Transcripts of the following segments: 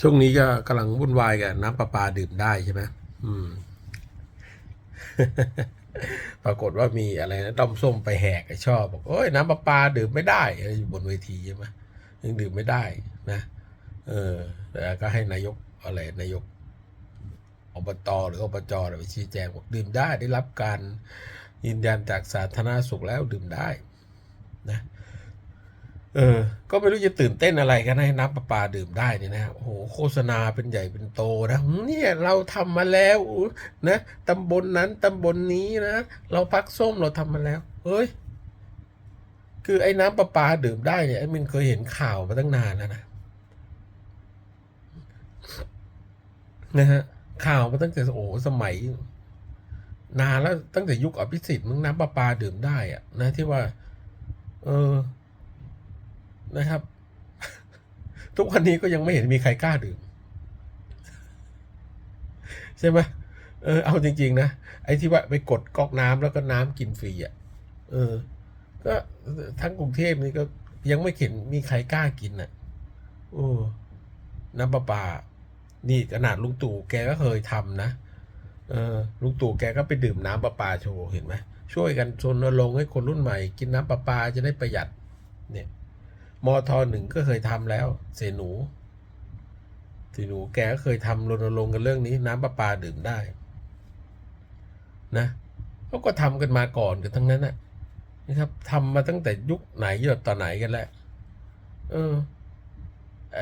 ช่วงนี้ก็กำลังวุ่นวายกับน้ำประปาดื่มได้ใช่ไหมอืม ปรากฏว่ามีอะไรนะด้อมส้มไปแหกไอชอบบอกโอ้ยน้ำประปาดื่มไม่ได้อยู่บนเวทีใช่ไหมยังดื่มไม่ได้นะเออแล้วก็ให้นายกอะไรนายกอบตหรืออบจอะไรไปชี้แจงบอกดื่มได้ได้รับการยืนยันจากสาธารณสุขแล้วดื่มได้ นะ เออ ก็ไม่รู้จะตื่นเต้นอะไรกันให้น้ำประปาดื่มได้เนี่ยนะ โอ้โห โฆษณาเป็นใหญ่เป็นโตนะเนี่ยเราทำมาแล้วนะตำบลนนั้นตำบลนนี้นะ เราพักส้มเราทำมาแล้ว เฮ้ย คือไอ้น้ำประปาดื่มได้เนี่ยไอ้มินเคยเห็นข่าวมาตั้งนานแล้วนะ นะฮะ ข่าวมาตั้งแต่โอ้สมัย นานแล้วตั้งแต่ยุคอภิสิทธิ์มึงน้ำประปาดื่มได้อะนะที่ว่า เออ นะครับ ทุกวันนี้ก็ยังไม่เห็นมีใครกล้าดื่มใช่ไหมเออเอาจริง ๆ นะ ไอ้ที่ว่าไปกดก๊อกน้ำแล้วก็น้ำกินฟรีอะเออ ก็ทั้งกรุงเทพนี่ก็ยังไม่เห็นมีใครกล้ากินอะโอ้น้ำประปา นี่ขนาดลุงตู่แกก็เคยทำนะเออลุงตู่แกก็ไปดื่มน้ำประปาโชว์เห็นไหมช่วยกันชนรณรงให้คนรุ่นใหม่ กินน้ำประปาจะได้ประหยัดเนี่ย มทหนึ่งก็เคยทำแล้ว เสหนูเสหนูแกก็เคยทำรณรงค์กันเรื่องนี้ น้ำประปาดื่มได้ นะเขาก็ทำกันมาก่อนกันทั้งนั้นนะนะครับทำมาตั้งแต่ยุคไหนยดต่อไหนกันแล้วเออ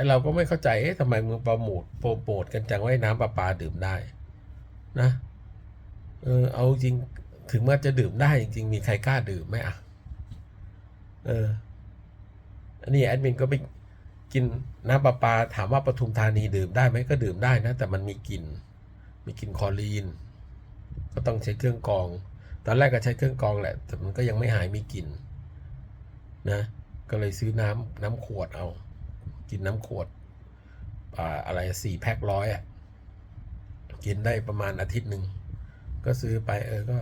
เราก็ไม่เข้าใจเอ๊ะทำไมมึงโปรโมทโปรโมทกันจังว่าน้ำประปาดื่มได้ นะเออเอาจริงถึงว่าจะดื่มได้จริงๆมีใครกล้าดื่มไหมอะ เออ อันนี้แอดมินก็ไปกินน้ำประปาถามว่าปทุมธานีดื่มได้ไหมก็ดื่มได้นะ แต่มันมีกลิ่นมีกลิ่นคอรีน ก็ต้องใช้เครื่องกรอง ตอนแรกก็ใช้เครื่องกรองแหละ แต่มันก็ยังไม่หายมีกลิ่นนะก็เลยซื้อน้ำน้ำขวดเอา กินน้ำขวดอ่าอะไรสี่แพ็คร้อยอะกินได้ประมาณอาทิตย์หนึ่งก็ซื้อไปเออก็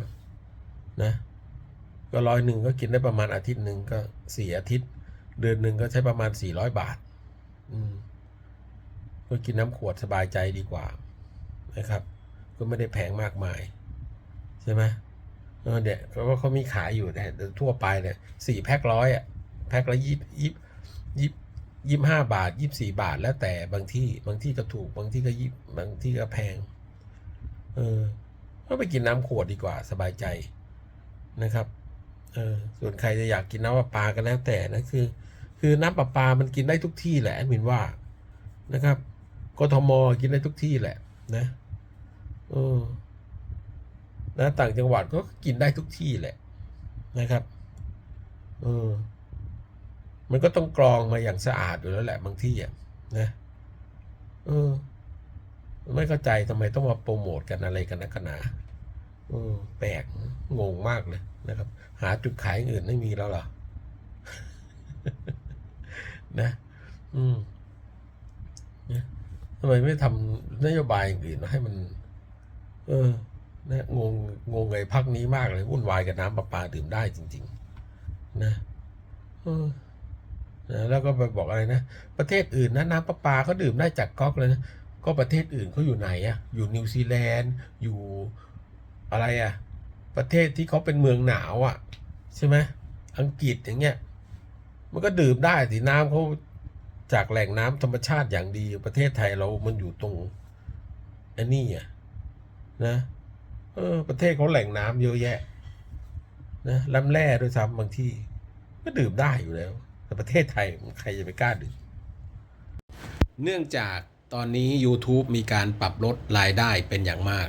นะ ก็ร้อยหนึ่งก็กินได้ประมาณอาทิตย์หนึ่งก็สี่อาทิตย์ เดือนหนึ่งก็ใช้ประมาณสี่ร้อยบาท อืมก็กินน้ำขวดสบายใจดีกว่า นะครับ ก็ไม่ได้แพงมากมาย ใช่ไหมเออเดี๋ยวก็เขามีขายอยู่แต่ทั่วไปเนี่ยสี่แพ็คร้อยอะแพ็คละยี่ยี่ยี่ยี่ห้าบาทยี่สี่บาทแล้วแต่บางที่บางที่ก็ถูก บางที่ก็ยี่บางที่ก็แพง เออก็ไปกินน้ำขวดดีกว่าสบายใจนะครับ เออส่วนใครจะอยากกินน้ำประปาก็แล้วแต่นะคือ คือน้ำประปามันกินได้ทุกที่แหละมินว่านะครับกทมกินได้ทุกที่แหละนะเออนะต่างจังหวัดก็กินได้ทุกที่แหละนะครับเออมันก็ต้องกรองมาอย่างสะอาดอยู่แล้วแหละบางที่อะนะเออ ไม่เข้าใจทำไมต้องมาโปรโมทกันอะไรกันนักกันหนาเออแปลกงงมากเลย นะครับ หาจุดขายอื่นไม่มีแล้วหรอนะ อืมนะทำไมไม่ทำนโยบายอื่นให้มัน เออนะงงงงไอ้พักนี้มากเลยวุ่นวายกับน้ำประปาดื่มได้จริง ๆ นะเออนะแล้วก็ไปบอกอะไรนะ ประเทศอื่นนะน้ำประปาเขาดื่มได้จากก๊อกเลยนะ ก็ประเทศอื่นเขาอยู่ไหนอะอยู่นิวซีแลนด์ อยู่อะไรอะ ประเทศที่เขาเป็นเมืองหนาวอะใช่ไหมอังกฤษอย่างเงี้ย มันก็ดื่มได้สิน้ำเขาจากแหล่งน้ำธรรมชาติอย่างดีประเทศไทยเรามันอยู่ตรงอันนี้อะนะเออประเทศเขาแหล่งน้ำเยอะแยะนะลำแร่ด้วยซ้ำบางที่ ก็ดื่มได้อยู่แล้ว แต่ประเทศไทยใครจะไปกล้าดื่มเนื่องจากตอนนี้ YouTube มีการปรับลดรายได้เป็นอย่างมาก